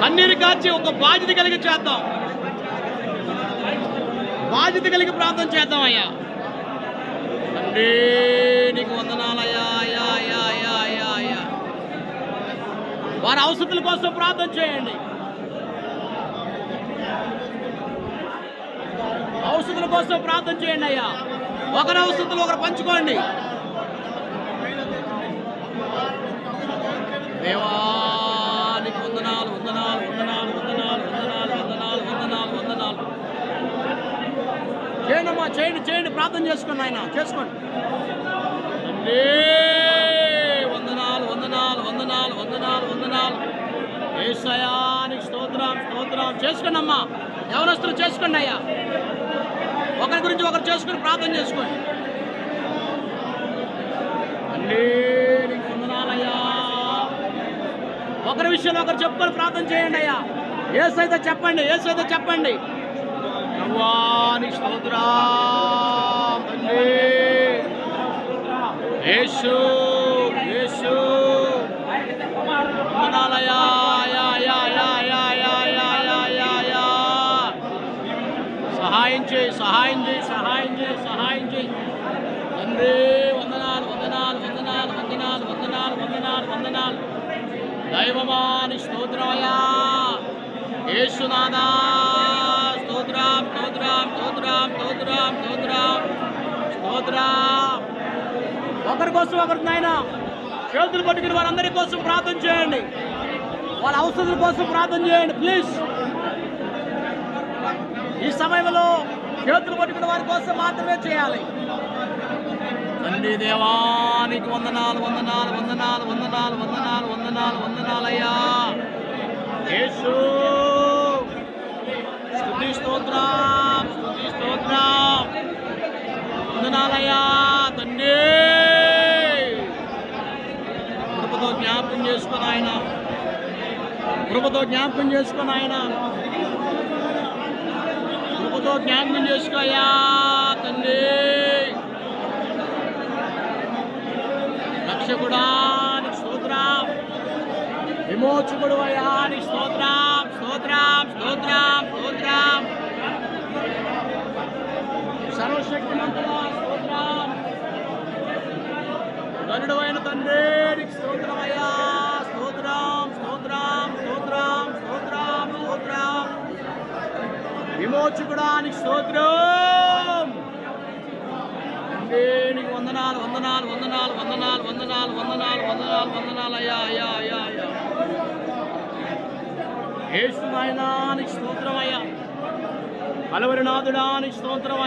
కన్నీరు కాచి ఒక బాధ్యత కలిగి చేద్దాం. బాధ్యత కలిగి ప్రార్థన చేద్దాం అయ్యా. తండ్రి నీకు వందనాలయ్యా అయ్యా అయ్యా అయ్యా అయ్యా అయ్యా వారి అవసరాల కోసం ప్రార్థన చేయండి. ఔషధుల కోసం ప్రార్థన చేయండి అయ్యా. ఒకరి ఔషధులు ఒకరు పంచుకోండి. చేయండి అమ్మా చేయండి చేయండి ప్రార్థన చేసుకోండి ఆయన చేసుకోండి. వందనాలు వందనాలు వందనాలు వందనాలు వందనాలు. ఏసయానికి స్తోత్రం స్తోత్రం. చేసుకోండి అమ్మా ఎవరొస్తారు చేసుకోండి అయ్యా. ఒకరి గురించి ఒకరు చేసుకుని ప్రార్థన చేసుకోండి. తండ్రి వందనాలయ్యా ఒకరి విషయంలో ఒకరు చెప్పుకొని ప్రార్థన చేయండి అయ్యా. ఏసైతే చెప్పండి ఏసైతే చెప్పండి. భగవాన్ సముద్రాం యేసు యేసు మనాలయా సహాయం చేయి సహాయం చేయి సహాయం చేయి సహాయం చేయి తండ్రి వందనాలు వందనాలు వందనాలు వందనాలు వందనాలు వందనాలు వందనాలు దైవమాని స్తోత్రమయా యేసునాథా స్తోత్రం ఒకరి కోసం ఒకరి నాయన చేతులు పట్టుకుని వారందరి కోసం ప్రార్థన చేయండి. వాళ్ళ అవసరాల కోసం ప్రార్థన చేయండి ప్లీజ్ ఈ సమయంలో చేతులు పట్టుకున్న వారి కోసం మాత్రమే చేయాలి. తండ్రి దేవానికి వందనాలు వందనాలు వందనాలు వందనాలు వందనాలు వందనాలు వందనాలయ్యా యేసు స్తుతి స్తోత్రం స్తుతి స్తోత్రం వందనాలయ్యా తండ్రి కృపతో జ్ఞాపకం చేసుకుని ఆయన కృపతో జ్ఞాపకం చేసుకుని ఆయన కృపతో జ్ఞాపకం చేసుకోయా తండ్రి. రక్షకుడా స్తోత్రం. విమోచకుడు అయ్యా స్తోత్రం స్తోత్రం స్తోత్రం స్తోత్రం. సర్వశక్తిమంతుడా స్తోత్రం. గరుడు అయిన తండ్రి స్తోత్రం స్తోత్రం స్తోత్రం స్తోత్రం స్తోత్రం విమోచకుడానికి స్తోత్రం. తండ్రి, నీకు వందనాలు వందనాలు వందనాలు వందనాలు వందనాలు వందనాలు వందనాలు వందనాలు. అయ్యా అయ్యా అయ్యా అయ్యా. ఏసు నాయనా నీకు స్తోత్రం అయ్యా. కలవరి స్తోత్రం